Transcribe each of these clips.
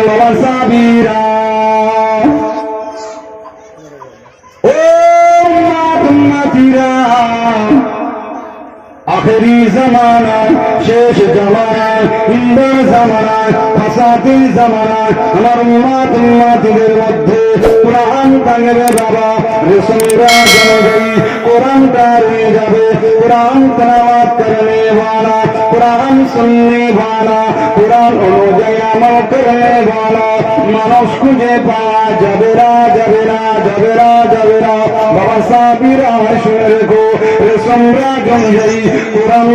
ও মাতিরা আখেরি জামানা শেষ জামানা ইন্দার জামানা ফাসাদি জামানা আমার উম্মাত উম্মাতিদের মধ্যে কোরআন টাঙবে বাবা রসুলরা জনগণী কোরআন টাঙিয়ে যাবে কোরআন তেলাওয়াত করনে वाला কোরআন सुनने वाला কোরআন অনুযায়ী আমল করনে वाला মানুষ খুঁজে পাওয়া যাবে না যাবে না যাবে না যাবে না বাবা সাবিরা শুনে রেখো রেশমরা জঞ্জাই কোরআন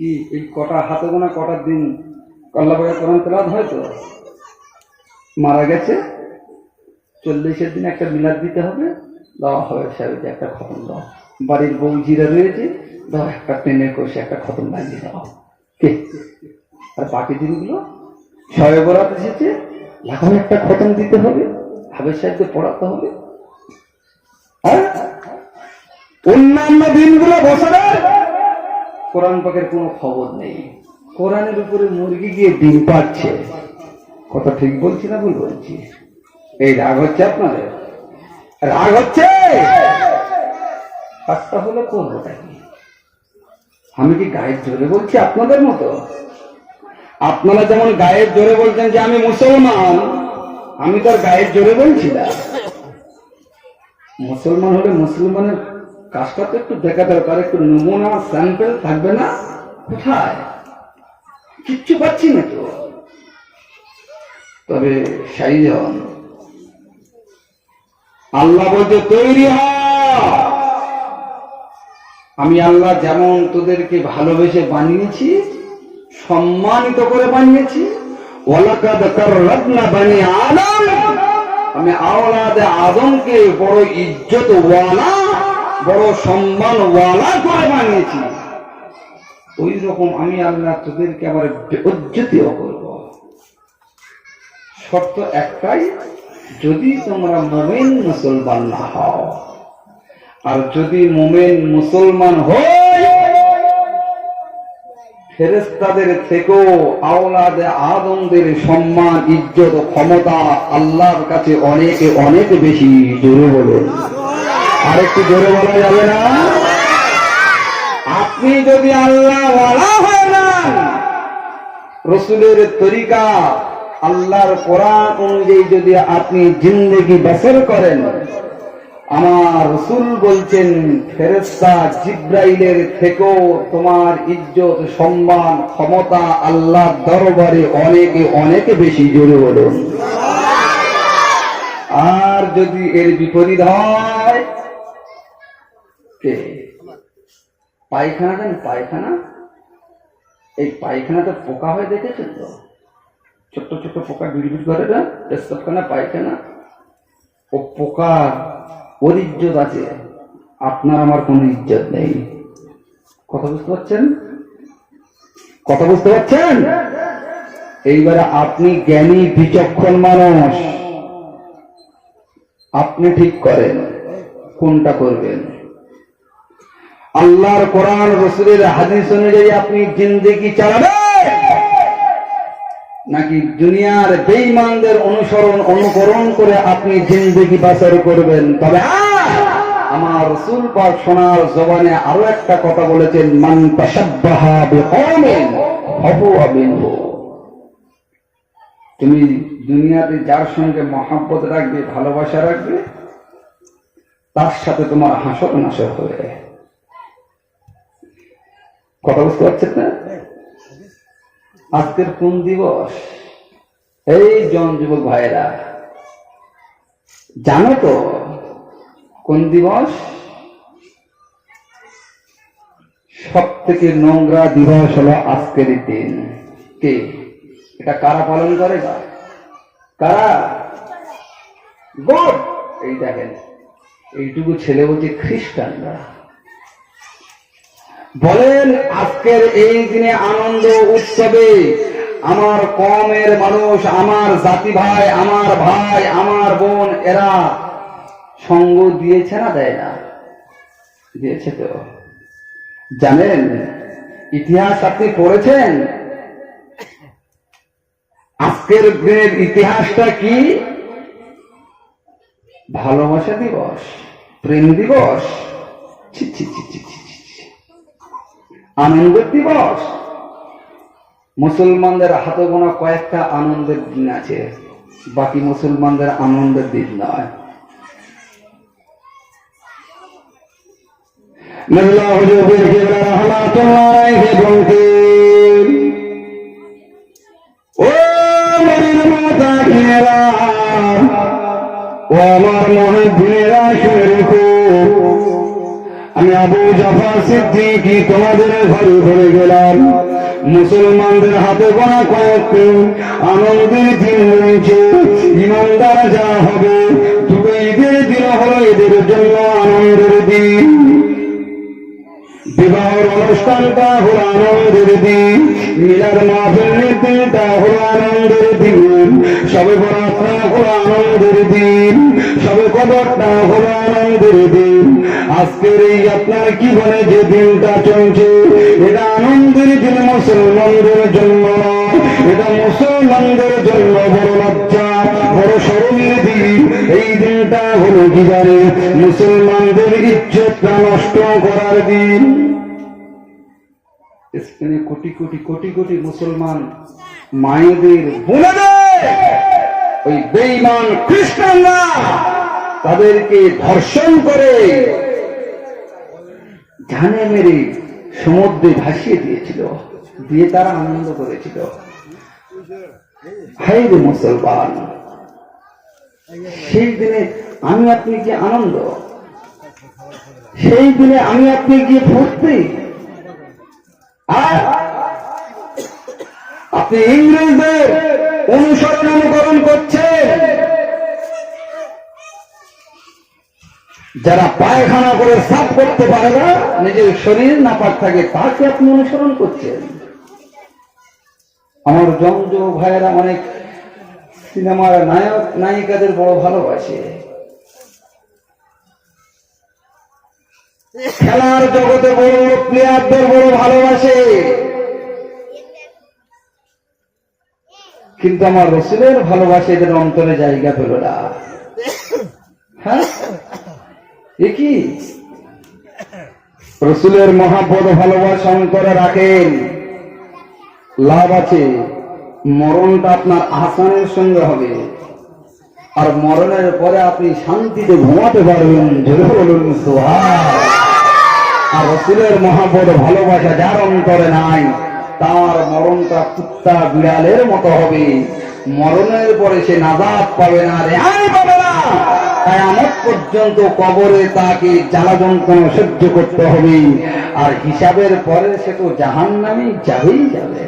কি এই কটা হাতে গোনা কটা দিন কল্লাবাগে কোরআন তেলাদ হয়তো মারা গেছে। চল্লিশের দিন একটা মিলাদ দিতে হবে। দেওয়া হবে সাহেবকে একটা খতম দাও বাড়ির বউ জিরা রয়েছে। দাও একটা টেনে কষে একটা খতম লাগিয়ে দাও কে? আর বাকি দিনগুলো? সবে বরাত এসেছে। এখন একটা খতম দিতে হবে। হাবের সাহেবকে পড়াতে হবে। হ্যাঁ? অন্যান্য দিনগুলো বছরের কোরআন পাকের কোনো খবর নেই। কোরআনের উপরে মুরগি গিয়ে ডিম পাচ্ছে। কথা ঠিক বলছি না ভুল বলছি? এই রাগ হচ্ছে আপনাদের? রাগ হচ্ছে? কাজটা হলে করবোটা কি আমি কি গায়ের জোরে বলছি আপনাদের মতো? আপনারা যেমন গায়ের জোরে বলছেন যে আমি মুসলমান, আমি তো আর গায়ের জোরে বলছি না। মুসলমান হলে মুসলমানের কাজটা তো একটু দেখা তার একটু নমুনা স্যাম্পেল থাকবে না? কোথায়? কিচ্ছু পাচ্ছি না তো। তবে সাইজন আল্লাহ বলতে তৈরি হ। আমি আল্লাহ যেমন তোদেরকে ভালোবেসে বানিয়েছি, সম্মানিত করে বানিয়েছি আমি আওলাদে আদমকে বড় ইজ্জত ওয়ালা বড় সম্মান ওয়ালা করে বানিয়েছি। ওই রকম আমি আল্লাহ তোদেরকে আবার বেজ্জতিও করব। শর্ত একটাই, যদি তোমরা মোমেন মুসলমান না হও, আর যদি মোমেন মুসলমান হয় ফেরেস্তাদের থেকেও আওলাদে আদমদের সম্মান, ইজ্জত, ক্ষমতা আল্লাহর কাছে অনেকে অনেক বেশি, জোরে বলুন। আর একটু জোরে বলা যাবে না? আপনি যদি আল্লাহ ওয়ালা হয় না রসুলের তরিকা, আল্লাহর কোরআন অনুযায়ী যদি আপনি জিন্দগি বসর করেন, আমার রসুল বলছেন ফেরেস্তা জিব্রাইলের থেকেও তোমার ইজ্জত, সম্মান, ক্ষমতা আল্লাহ দরবারে অনেকে অনেকে বেশি জোরে বলুন। আর যদি এর বিপরীত হয় কে? পায়খানা জান পায়খানা? এই পায়খানাটা পোকা হয়ে দেখেছেন তো? ছোট্ট ছোট্ট পোকা বিড়বিড় করে না? পেশাবখানা পায়খানা? ও পোকা, ওর ইজ্জত আছে। আপনার আমার কোনো ইজ্জত নেই। কথা বুঝতে পারছেন? কথা বুঝতে পারছেন? এইবারে আপনি জ্ঞানী, বিচক্ষণ মানুষ। আপনি ঠিক করেন। কোনটা করবেন? আল্লাহর কোরআন রসুলের হাদিস অনুযায়ী আপনি জিন্দেগি চালাবেন? নাকি দুনিয়ার বেঈমানদের অনুসরণ অনুকরণ করে আপনি জিন্দেগি বাসর করবেন? তবে হ্যাঁ, আমার রসুল পাক সোনার জবানে আরও একটা কথা বলেছেন মান তুমি দুনিয়াতে যার সঙ্গে মহাব্বত রাখবে ভালোবাসা রাখবে তার সাথে তোমার হাসর নাসর হবে কথা বুঝতে পারছেন না? আজকের কোন দিবস? এই জন যুবক ভাইরা জানো তো কোন দিবস? সব থেকে নোংরা দিবস হলো আজকের দিন। কে? এটা কারা পালন করে কারা? গুড! এই দেখেন, এইটুকু ছেলে বলছে খ্রিস্টানরা। বলেন, আজকের এই দিনে আনন্দ উৎসবে আমার কমের মানুষ, আমার জাতি ভাই, আমার ভাই, আমার বোন, এরা সঙ্গ দিয়েছে না দেয় না? দিয়েছে তো। জানেন, ইতিহাস আপনি পড়েছেন? আজকের দিনের ইতিহাসটা কি? ভালোবাসা দিবস, প্রেম দিবস। ছি ছি ছি ছি। আনন্দ দিবস মুসলমানদের হাতে গোনা কয়েকটা আনন্দের দিন আছে, বাকি মুসলমানদের আনন্দের দিন নয়। ও আমার মহাদিনেরা শুনে আমি আবু জাফর সিদ্দিকি, তোমাদের ঘরে ঘরে গেলাম। মুসলমানদের হাতে গোনা কয়েকটি আনন্দের দিন রয়েছে। ইমানদার যা হবে, দুটো ঈদের দিন হলো এদের জন্য আনন্দের দিন। বিবাহের অনুষ্ঠানটা হলো আনন্দের দিন। মিলার মাহফিলের দিনটা হলো আনন্দের দিন। সবে বরাতটা হলো আনন্দের দিন। সবে কদরটা হলো আনন্দের দিন। আজকের এই আপনার বলে যে দিনটা চলছে, এটা আনন্দের দিন, মুসলমানদের জন্য এটা মুসলমানদের জন্য বড় লজ্জা, বড় স্মরণীয় দিন। এই দিনটা হলো কি জানে মুসলমানদের ইজ্জতটা নষ্ট করার দিন। স্পেনে কোটি কোটি কোটি কোটি মুসলমান মায়েদের বোনেদের ওই বেঈমান খ্রিস্টানরা তাদেরকে ধর্ষণ করে জানে মেরে সমুদ্রে ভাসিয়ে দিয়েছিল, দিয়ে তারা আনন্দ করেছিল। হাই রে মুসলমান, সেই দিনে আমি আপনি কি আনন্দ? সেই দিনে আমি আপনি গিয়ে ফুর্তি? আপনি ইংরেজদের অনুসরণ অনুকরণ যারা পায়খানা করে সাফ করতে পারে না, নিজের শরীর নাপাক থাকে, তাকে আপনি অনুসরণ করছেন। আমার জমজ ভাইয়েরা অনেক সিনেমার নায়ক, নায়িকাদের বড় ভালোবাসে। খেলার জগতে বড় প্লেয়ারদের বড় ভালোবাসে। কিন্তু আমার রসুলের ভালোবাসা এদের অন্তরে জায়গা পেল না। হ্যাঁ? কি? রসুলের মহাপদ ভালোবাসা অন্তরে রাখেন। লাভ আছে, মরণটা আপনার আসানের সঙ্গে হবে। আর মরণের পরে আপনি শান্তিতে ঘুমাতে পারবেন। জোরে বলুন আর রসুলের মহাপদ ভালোবাসা যার অন্তরে নাই, তার মরণটা কুত্তা বিড়ালের মতো হবে। মরণের পরে সে নাজাত পাবে না, রেহাই পাবে না। তাই আমার পর্যন্ত কবরে তাকে জ্বালা যন্ত্রণা সহ্য করতে হবে। আর হিসাবের পরে সে তো জাহান নামে যাবেই যাবে।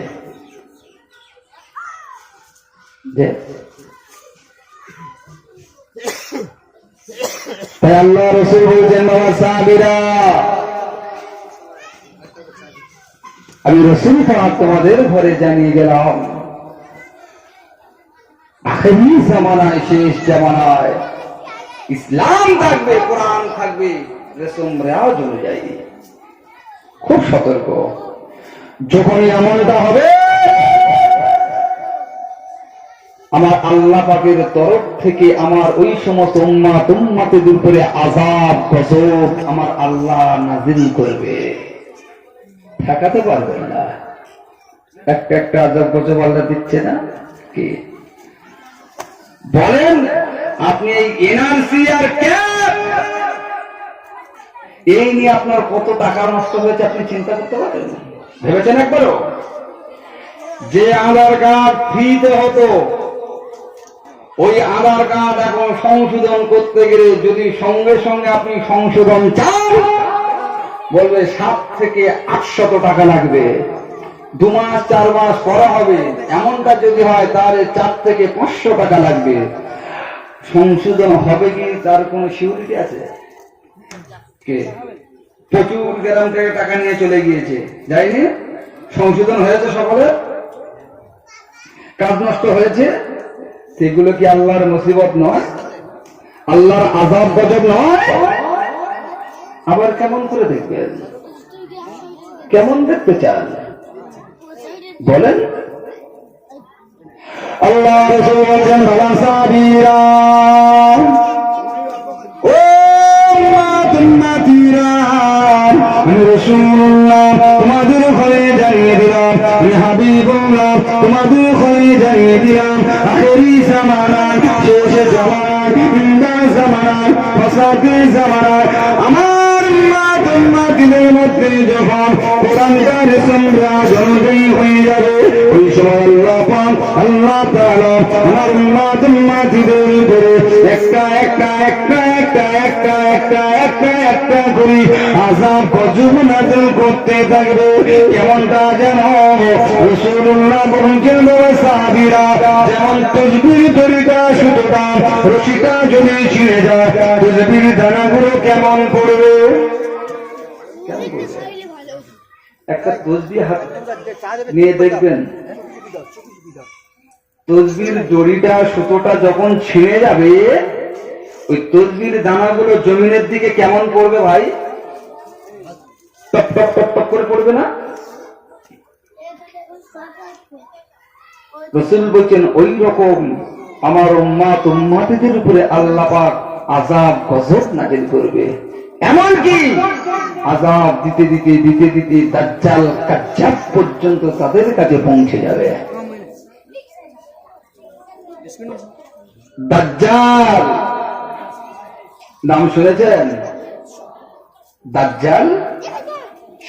তাই আল্লাহ রসুল বলছেন, বাবা সাহাবিরা আমি রসুল পাক তোমাদের ঘরে জানিয়ে গেলাম, আখেরি জামানায়, শেষ জামানায় ইসলাম থাকবে, কোরআন থাকবে রেশম রেওয়াজ অনুযায়ী। খুব সতর্ক। যখনই এমনটা হবে, আমার আল্লাহ পাকের তরফ থেকে আমার ওই সমস্ত উম্মা তুম্মাতের করে আজাব গজব আমার আল্লাহ নাজিল করবে। ঠেকাতে পারবে না। একটা একটা আজাব গজব আল্লাহ দিচ্ছে না? কি? বলেন, আপনি এই এনআরসি আর ক্যাপ এই নিয়ে আপনার কত টাকা নষ্ট হয়েছে আপনি চিন্তা করতে পারেন? ভেবেছেন একবারও? যে আধার কার্ড ফ্রিতে হতো, ওই আধার কার্ড এখন সংশোধন করতে গেলে যদি সঙ্গে সঙ্গে আপনি সংশোধন চান বলবে, সাত থেকে আটশত টাকা লাগবে। দু মাস, চার মাস করা হবে। এমনটা যদি হয়, তাহলে চার থেকে পাঁচশো টাকা লাগবে। সংশোধন হবে কি? তার কোনো সিউরিটি আছে? কে? প্রচুর গ্রাম থেকে টাকা নিয়ে চলে গিয়েছে। যাইনি সংশোধন হয়েছে সকলে? কাজ নষ্ট হয়েছে? সেগুলো কি আল্লাহর মুসিবত নয়? আল্লাহর আজাব গজব নয়? আবার কেমন করে দেখবেন কেমন দেখতে চান? বলেন। আল্লাহ তোমাদের হয়ে জানিয়ে দিলাম, আমি হাবিবুল্লাহ তোমাদের হয়ে জানিয়ে দিলাম, আখেরি জামানা শেষ জামানা জামানা জামানা উম্মাতিদের মধ্যে যখন কোরআনকার তোমরা জনজয়ী হয়ে যাবে, ওই সময় আল্লাহ পাক, আল্লাহ তাআলা আমার উম্মাত উম্মাতিদের উপরে একটা একটা একটা একটা একটা একটা একটা একটা করে আযাব গজব নাযিল করতে থাকবে। কেমনটা যেন রাসূলুল্লাহ বলেছেন বাবা সাহাবীরা, যেমন তসবির তরিকা সুতোটা রশিটা যদি ছিঁড়ে যায়, তসবির দানাগুলো কেমন পড়বে? করবে? একটা তসবি হাত নিয়ে দেখবেন। তসবির সুতোটা যখন ছিঁড়ে যাবে ওই তসবির দানাগুলো জমিনের দিকে কেমন পড়বে ভাই? টপ টপ টপ টপ করে পড়বে না? রসুল বলছেন ওই রকম আমার উম্মাত উম্মাতিদের উপরে আল্লাহ পাক আজাব গজব নাজিল করবে। এমনকি আজাব দিতে দিতে দিতে দিতে দাজ্জাল কাজ্জাব পর্যন্ত তাদের কাছে পৌঁছে যাবে। দাজ্জাল! নাম শুনেছেন? দাজ্জাল?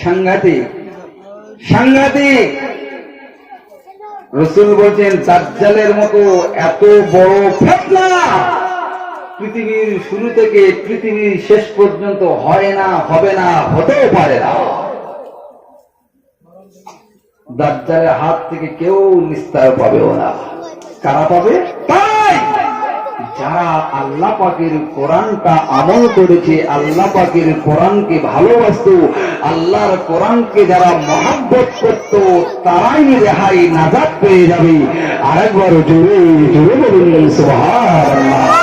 সাংঘাতিক। সাংঘাতিক! রসুল বলছেন, দাজ্জালের মতো এত বড় ফেতনা! পৃথিবীর শুরু থেকে পৃথিবীর শেষ পর্যন্ত হয় না, হবে না, হতেও পারে না। দাজ্জালের হাত থেকে কেউ নিস্তার পাবেও না। কারা পাবে? তাই! যারা আল্লাহ পাকের কোরআনটা আমল করেছে, আল্লাহ পাকের কোরআনকে ভালোবাসত, আল্লাহর কোরআনকে যারা মহাব্বত করত, তারাই রেহাই নাজাদ পেয়ে যাবে। আরেকবার জোরে জোরে বলুন, সুবহানাল্লাহ।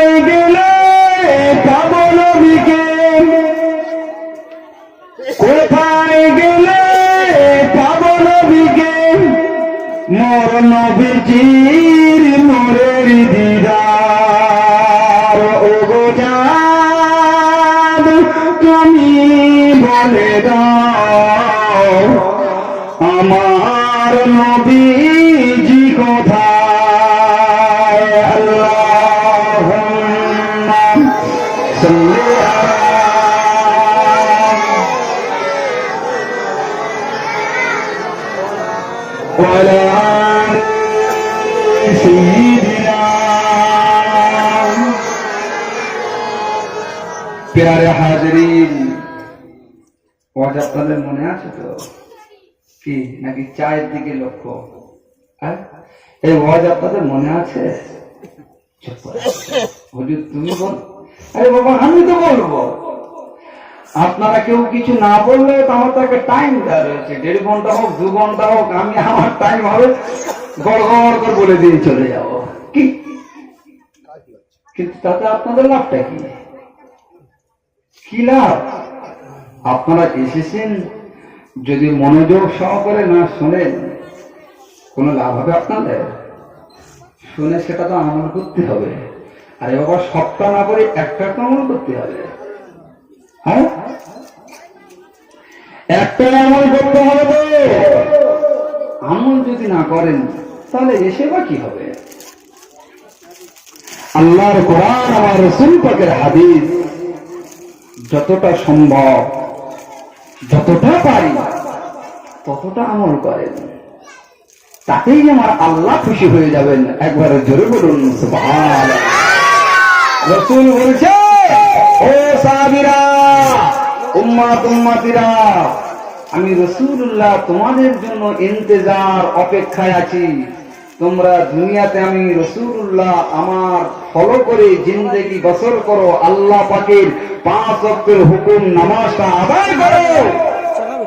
নাই ওয়াজ আপনাদের মনে আছে তো? কি? নাকি চায়ের দিকে লক্ষ্য? হ্যাঁ? এই ওয়াজ আপনাদের মনে আছে? হুজুর, তুমি বল। আরে বাবা, আমি তো বলব। আপনারা কেউ কিছু না বললে তো আমার তো একটা টাইম দেওয়া রয়েছে। দেড় ঘণ্টা হোক, দু ঘণ্টা হোক, আমি আমার টাইম হবে। গড় গড় করে বলে দিয়ে চলে যাব। কি? কিন্তু তাতে আপনাদের লাভটা কি? কি লাভ? আপনারা এসেছেন, যদি মনোযোগ সহকারে না শোনেন, কোনো লাভ হবে আপনাদের? শুনে সেটা তো আমল করতে হবে। আর এবার সবটা না করে একটা আমল করতে হবে। হ্যাঁ? একটা আমল করতে হবে আমল যদি না করেন, তাহলে এসে বা কি হবে? আল্লাহর কোরআন আমার রসুল পাকের হাদিস যতটা সম্ভব যতটা পারি, ততটা আমল করেন। তাতেই আমার আল্লাহ খুশি হয়ে যাবেন, একবার জোরে বলুন রসুল বলছে, ও সাহাবীরা, উম্মাত উম্মাতিরা, আমি রসুল্লাহ তোমাদের জন্য ইন্তজার অপেক্ষায় আছি। তোমরা দুনিয়াতে আমি রসুল্লাহ আমার ফলো করে জিন্দগি বসর করো, আল্লাহ পাকের পাঁচ অক্টের হুকুম নামাজটা আদায় করো।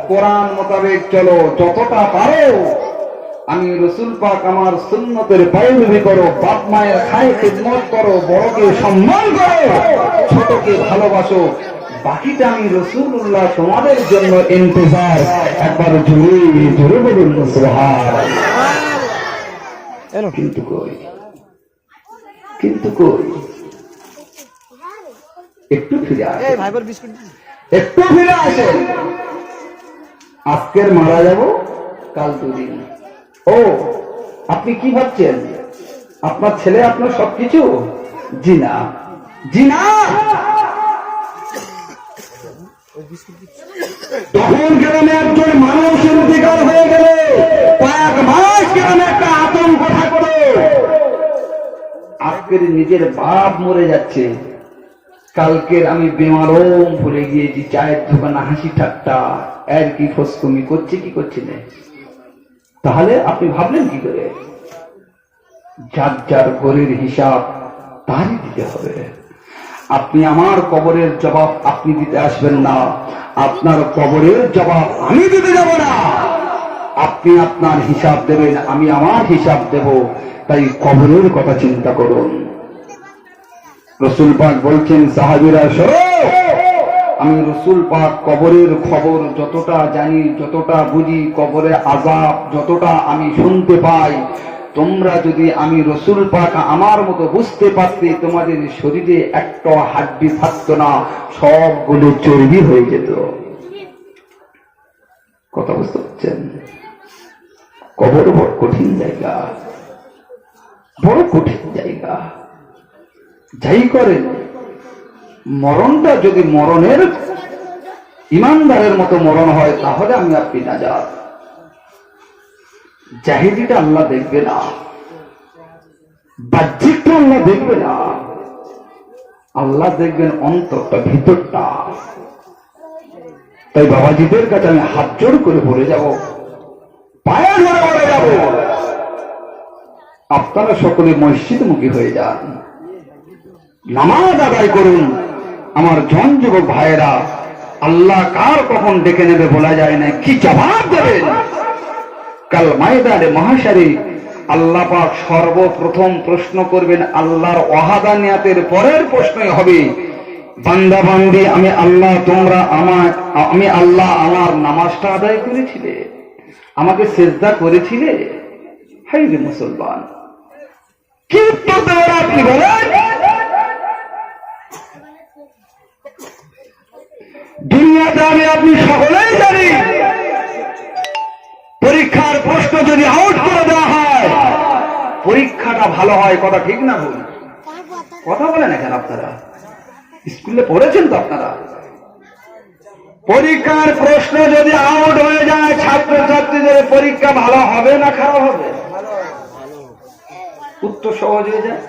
কোরআন মোতাবেক চলো, যতটা পারো। আমি রসুল পাক আমার সুন্নতের পায়ুবি করো, বাপ মায়ের খায় খিদমত করো, বড়কে সম্মান করো, ছোটকে ভালোবাসো। বাকিটা আমি রসুল্লাহ তোমাদের জন্য ইন্তজার। একবার জোরে জোরে বলুন সুবহান কিন্তু কই? কিন্তু কই? একটু ফিরে আসে। একটু ফিরে আসে। আজকের মারা যাব কাল দুদিন। ও আপনি কি ভাবছেন? আপনার ছেলে আপনার সবকিছু? জি না জি না তখন গ্রামে একজন মানুষ ইন্তিকাল হয়ে গেলে। কয়েক মাস গ্রামে একটা আতঙ্ক থাকতো আজকের নিজের বাপ মরে যাচ্ছে। কালকের আমি বেমারম ভুলে গিয়েছি, চায়ের দোকানে হাসি ঠাট্টা। এর কি ফসকুমি করছে, কি করছে না? তাহলে আপনি ভাবলেন কি করে? যার যার গরের হিসাব, তারই দিতে হবে। আপনি আমার কবরের জবাব আপনি দিতে আসবেন না। আপনার কবরের জবাব আমি দিতে যাব না। আপনি আপনার হিসাব দেবেন, আমি আমার হিসাব দেব। তাই কবরের কথা চিন্তা করুন। রসুল পাক বলছেন, সাহাবিরা আমি রসুল পাক কবরের খবর যতটা জানি, যতটা বুঝি কবরের আজাব যতটা আমি শুনতে পাই, তোমরা যদি আমি রসুল পাক আমার মতো বুঝতে পারতে, তোমাদের শরীরে একটা হাড্ডি থাকতো না, সবগুলো চর্বি হয়ে যেত। কথা বুঝতে পারছেন? কবর বড় কঠিন জায়গা। বড় কঠিন জায়গা। যাই করেন, মরণটা যদি মরণের ইমানদারের মতো মরণ হয়, তাহলে আমি আপনি না যান জাহিদিটা আল্লাহ দেখবে না। বাহ্যিকটা আল্লাহ দেখবে না। আল্লাহ দেখবেন অন্তরটা, ভিতরটা। তাই বাবাজিদের কাছে আমি হাত জোর করে বলে যাব পায়ে ধরে বলে যাব। আপনারা সকলে মসজিদমুখী হয়ে যান। নামাজ আদায় করুন। আমার জন যুবক ভাইয়েরা, আল্লাহ কার কখন ডেকে নেবে বলা যায় না। কি জবাব দেবেন? কাল ময়দানে মহাসারী আল্লাহ পাক সর্বপ্রথম প্রশ্ন করবেন, আল্লাহর ওয়াহাদানিয়াতের পরের প্রশ্নই হবে। বান্দা বান্দি, আমি আল্লাহ, তোমরা আমার আমি আল্লাহ আমার নামাজটা আদায় করেছিলে। আমাকে সেজদা করেছিলে? হাই রে মুসলমান। কি উত্তর আপনি বলেন দুনিয়াতে আমি আপনি সকলেই জানি। পরীক্ষার প্রশ্ন যদি আউট করে দেওয়া হয়, পরীক্ষাটা ভালো হয়, কথা ঠিক না ভুল? কথা বলেন এখানে আপনারা? স্কুলে পড়েছেন তো আপনারা? পরীক্ষার প্রশ্ন যদি আউট হয়ে যায় ছাত্র ছাত্রীদের পরীক্ষা ভালো হবে না খারাপ হবে? উত্তর সহজ হয়ে যায়,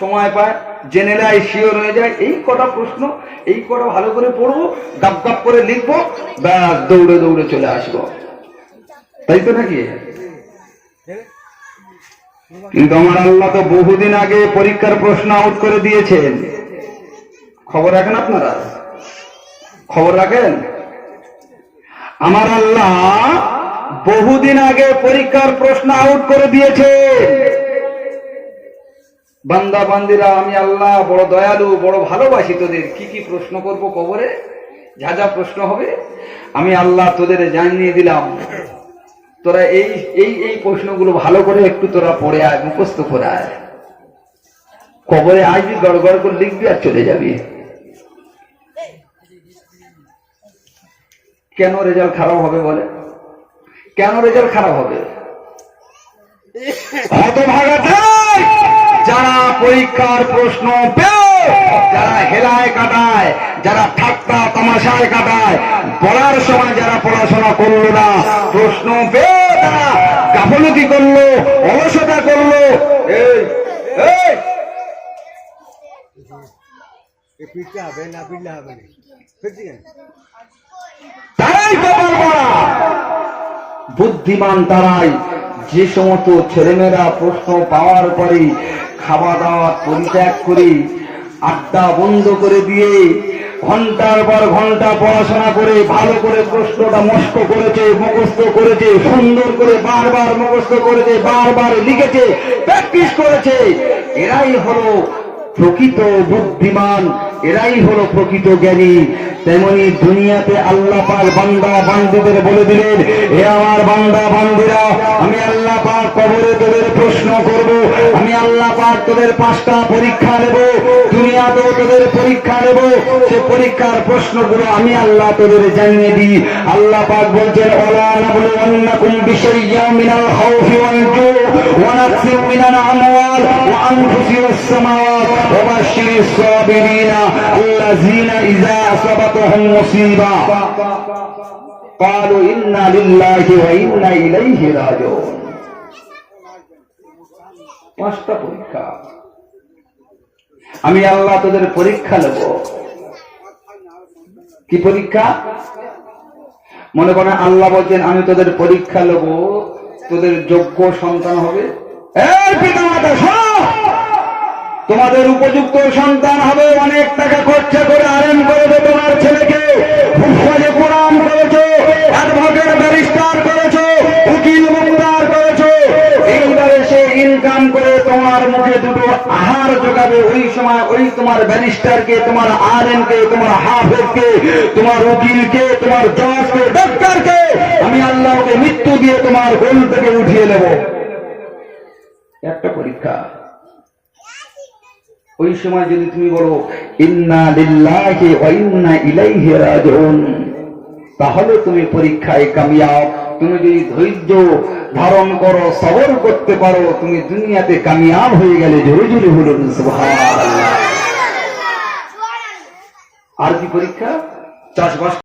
সময় পায়, জেনে নেয় শিওর হয়ে যায়, এই কটা প্রশ্ন, এই কটা ভালো করে পড়ব, গাপ গাপ করে লিখব, ব্যাস, দৌড়ে দৌড়ে চলে আসব। তাই তো নাকি? কিন্তু আমার আল্লাহ তো বহুদিন আগে পরীক্ষার প্রশ্ন আউট করে দিয়েছেন। খবর রাখেন আপনারা? খবর রাখেন? আমার আল্লাহ বহুদিন আগে পরীক্ষার প্রশ্ন আউট করে দিয়েছে। বান্দা, বান্দিরা, আমি আল্লাহ বড় দয়ালু, বড় ভালোবাসি তোদের। কি কি প্রশ্ন করব কবরে? যা যা প্রশ্ন হবে, আমি আল্লাহ তোদের জানিয়ে দিলাম। তোরা এই এই এই প্রশ্নগুলো ভালো করে একটু তোরা পড়ে আয়, মুখস্থ করে আয়। কবরে আসবি গড় গড় করে লিখবি আর চলে যাবি। কেন রেজাল্ট খারাপ হবে বলে? কেন রেজাল্ট খারাপ হবে? যারা পরীক্ষার প্রশ্ন যারা হেলায় কাটায়, যারা ঠাট্টা তামাশায় কাটায় পড়ার সময় যারা পড়াশোনা করল না, প্রশ্ন পেয়ে তারা গাফলতি করল, অলসতা করল। হবে না হবে না? তারাই কপাল পড়া বুদ্ধিমান তারাই যে সমস্ত ছেলেমেয়েরা প্রশ্ন পাওয়ার পরে খাওয়া দাওয়া পরিত্যাগ করে আড্ডা বন্ধ করে দিয়ে ঘণ্টার পর ঘণ্টা পড়াশোনা করে, ভালো করে প্রশ্নটা মস্ত করেছে, মুখস্থ করেছে, সুন্দর করে বারবার মুখস্থ করেছে, বারবার লিখেছে প্র্যাকটিস করেছে। এরাই হলো প্রকৃত বুদ্ধিমান, এরাই হলো প্রকৃত জ্ঞানী। তেমনি দুনিয়াতে আল্লাহ পাক বান্দা বান্দিদের বলে দিলেন, হে আমার বান্দা বান্দিরা, আমি আল্লাহ পাক কবরে তোদের প্রশ্ন করব, আমি আল্লাহ পাক তোদের পাঁচটা পরীক্ষা নেব, দুনিয়াতেও তোদের পরীক্ষা নেব। সে পরীক্ষার প্রশ্নগুলো আমি আল্লাহ তোদের জানিয়ে দিই। আল্লাহ পাক বলছেন ওলা নাবলু আন্নাকুম বিশাইয়্যা মিনাল খাউফি ওয়াল জু ওয়া নাকসিম মিনাল আমওয়াল ওয়া আনফুসি ওয়াস সামাওয়াত। ওয়া বাশশিরিস সাবিরিনা الذين إذا أصابتهم مصيبة قالوا إنا لله وإنا إليه راجعون পাঁচটা পরীক্ষা আমি আল্লাহ তোদের পরীক্ষা নেব কি পরীক্ষা মনে করেন আল্লাহ বলছেন আমি তোদের পরীক্ষা নেব তোদের যোগ্য সন্তান হবে এই পিতামাতা শোনো তোমাদের উপযুক্ত সন্তান হবে, অনেক টাকা খরচা করে আরেন করে দেবে তোমার ছেলেকে। উকিল তোমার আমি আল্লাহকে মৃত্যু দিয়ে তোমার গোল থেকে উঠিয়ে নেব একটা পরীক্ষা। ওই সময় যদি তুমি বলো ইন্না লিল্লাহি ওয়া ইন্না ইলাইহি রাজিউন তাহলে তুমি পরীক্ষায় কামিয়াব। তুমি যদি ধৈর্য ধারণ করো সবর করতে পারো তুমি দুনিয়াতে কামিয়াব হয়ে গেলে জোরে জোরে বলুন সুবহানাল্লাহ। আর কি পরীক্ষা? চাষবাস